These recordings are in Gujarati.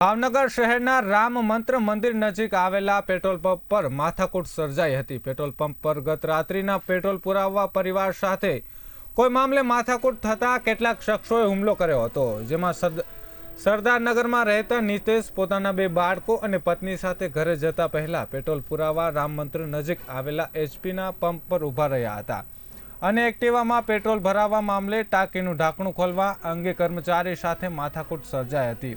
ભાવનગર શહેરના રામ મંત્ર મંદિર નજીક આવેલા પેટ્રોલ પંપ પર માથાકૂટ સર્જાઈ હતી. પેટ્રોલ પંપ પર ગત રાત્રિના પેટ્રોલ પુરાવવા પરિવાર સાથે કોઈ મામલે માથાકૂટ થતા કેટલાક શખ્સોએ હુમલો કર્યો હતો, જેમાં સરદારનગરમાં રહેતા નિતેશ પોતાના બે બાળકો અને પત્ની સાથે ઘરે જતા પહેલા પેટ્રોલ પુરાવા રામ મંત્ર નજીક આવેલા એચપીના પંપ પર ઊભા રહ્યા હતા. અને એક્ટિવામાં પેટ્રોલ ભરાવવા મામલે ટાંકીનું ઢાંકણું ખોલવા અંગે કર્મચારી સાથે માથાકૂટ સર્જાઈ હતી.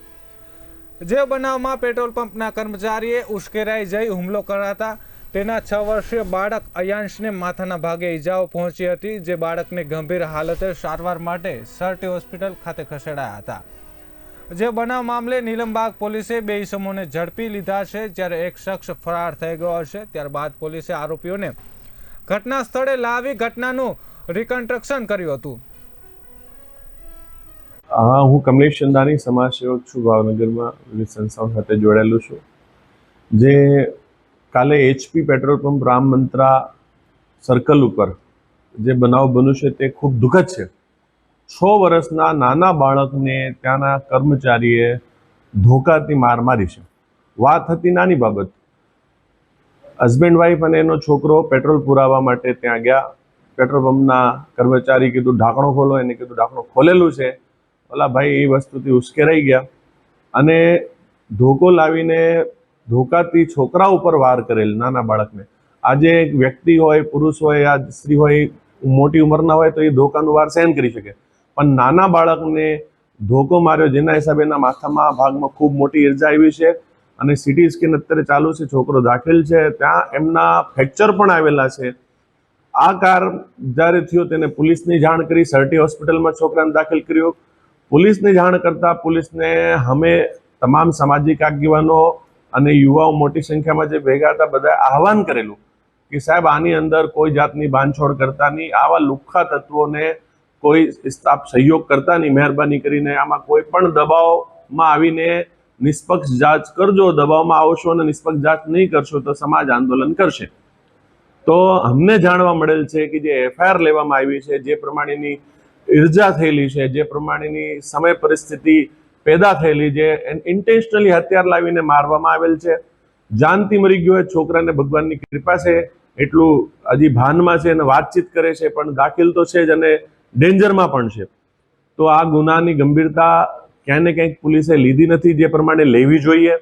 જે બનાવમાં પેટ્રોલ પંપના કર્મચારીએ ઉશ્કેરાઈ જઈ હુમલો કરાતા તેના છ વર્ષીય બાળક અયાંશને માથાના ભાગે ઈજાઓ પહોંચી હતી, જે બાળકને ગંભીર હાલતે સારવાર માટે સરટી હોસ્પિટલ ખાતે ખસેડાયા હતા. જે બનાવ મામલે નીલમબાગ પોલીસે બે ઇસમોને ઝડપી લીધા છે, જ્યારે એક શખ્સ ફરાર થઈ ગયો હશે. ત્યારબાદ પોલીસે આરોપીઓને ઘટના સ્થળે લાવી ઘટનાનું રિકન્સ્ટ્રક્શન કર્યું હતું. હા, હું કમલેશ ચંદાની સમાજ સેવક છું, ભાવનગરમાં વિવિધ સંસ્થાઓ સાથે જોડાયેલો છું. જે કાલે HP petrol pump Ram Mantra circle ઉપર જે બનાવ બન્યું છે તે ખૂબ દુઃખદ છે. છ વર્ષના નાના બાળકને ત્યાંના કર્મચારીએ ધોકાથી માર મારી છે. વાત હતી નાની બાબત. હસબન્ડ વાઈફ અને એનો છોકરો પેટ્રોલ પુરાવા માટે ત્યાં ગયા. પેટ્રોલ પંપના કર્મચારી કીધું, ઢાંકણો ખોલો. એને કીધું, ઢાંકણું ખોલેલું છે. ઓલા ભાઈ એ વસ્તુથી ઉશ્કેરાઈ ગયા અને ધોકો લાવીને ધોકાથી છોકરા ઉપર વાર કરેલ નાના બાળકને. આજે એક વ્યક્તિ હોય, પુરુષ હોય, યા સ્ત્રી હોય, મોટી ઉંમરના હોય તો એ ધોકાનું વાર સહન કરી શકે. પણ નાના બાળકને ધોકો માર્યો જેના હિસાબે એના માથામાં, ભાગમાં ખૂબ મોટી ઈર્જા આવી છે અને સિટી સ્કેન અત્યારે ચાલુ છે, છોકરો દાખલ છે, ત્યાં એમના ફ્રેક્ચર પણ આવેલા છે. આ કાર જ્યારે થયો તેને પોલીસની જાણ કરી, સરટી હોસ્પિટલમાં છોકરાને દાખલ કર્યો. પોલીસને જાણ કરતાં પોલીસને અમે તમામ સામાજિક આગેવાનો અને યુવાઓ મોટી સંખ્યામાં જે ભેગા હતા, બધાએ આહવાન કરેલું કે સાહેબ, આની અંદર કોઈ જાતની બાંધછોડ કરતા નહીં. આવા લુખ્ખા તત્વોને કોઈ આપ સહયોગ કરતા નહીં. મહેરબાની કરીને આમાં કોઈ પણ દબાવમાં આવીને નિષ્પક્ષ જાંચ કરજો. દબાવમાં આવશો અને નિષ્પક્ષ જાંચ નહીં કરશો તો સમાજ આંદોલન કરશે. તો અમને જાણવા મળેલ છે કે જે એફઆઈઆર લેવામાં આવી છે, જે પ્રમાણેની ઈર્જા થયેલી છે, જે પ્રમાણેની સમય પરિસ્થિતિ પેદા થયેલી છે ઇન્ટેન્શનલી હથિયાર લાવીને મારવામાં આવેલ છે. જાનથી મરી ગયો હોય છોકરાને ભગવાનની કૃપા છે, એટલું હજી ભાનમાં છે અને વાતચીત કરે છે, પણ દાખલ તો છે જ અને ડેન્જરમાં પણ છે. તો આ ગુનાની ગંભીરતા ક્યાંય ને ક્યાંક પોલીસે લીધી નથી જે પ્રમાણે લેવી જોઈએ.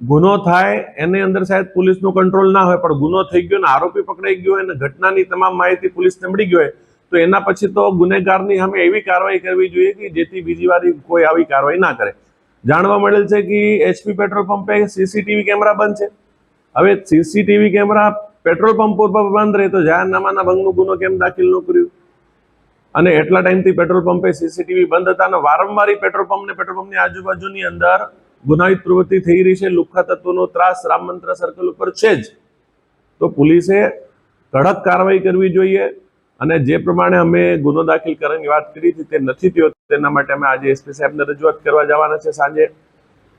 ગુનો થાય એની અંદર સાહેબ પોલીસનો કંટ્રોલ ના હોય, પણ ગુનો થઈ ગયો ને આરોપી પકડાઈ ગયો અને ઘટનાની તમામ માહિતી પોલીસને મળી ગઈ હોય તો એના પછી તો ગુનેગારની સામે એવી કાર્યવાહી કરવી જોઈએ કે જેથી બીજી વાર કોઈ આવી કાર્યવાહી ના કરે. જાણવા મળેલ છે કે એચપી પેટ્રોલ પંપે સીસીટીવી કેમેરા બંધ છે. હવે સીસીટીવી કેમેરા પેટ્રોલ પંપ ઉપર બંધ રહે તો જાહેરનામાના ભંગનો ગુનો કેમ દાખલ ન કર્યું? અને એટલા ટાઈમથી પેટ્રોલ પંપે સીસીટીવી બંધ હતા અને વારંવાર પેટ્રોલ પંપ ને પેટ્રોલ પંપની આજુબાજુની અંદર ગુનાહિત પ્રવૃત્તિ થઈ રહી છે. લુખ્ખા તત્વોનો ત્રાસ રામ મંત્ર સર્કલ ઉપર છે જ. તો પોલીસે કડક કાર્યવાહી કરવી જોઈએ. અને જે પ્રમાણે અમે ગુનો દાખલ કરવાની વાત કરી હતી તે નથી થયો, તેના માટે અમે આજે એસપી સાહેબને રજૂઆત કરવા જવાના છે સાંજે.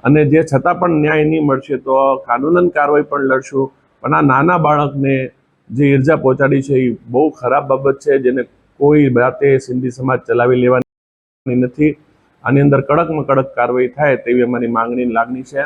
અને જે છતાં પણ ન્યાય નહીં મળશે તો કાનૂનન કાર્યવાહી પણ લડશું. પણ આ નાના બાળકને જે ઈર્જા પહોંચાડી છે એ બહુ ખરાબ બાબત છે, જેને કોઈ રાતે સિંધી સમાજ ચલાવી લેવાની નથી. આની અંદર કડકમાં કડક કાર્યવાહી થાય તેવી અમારી માંગણી લાગણી છે.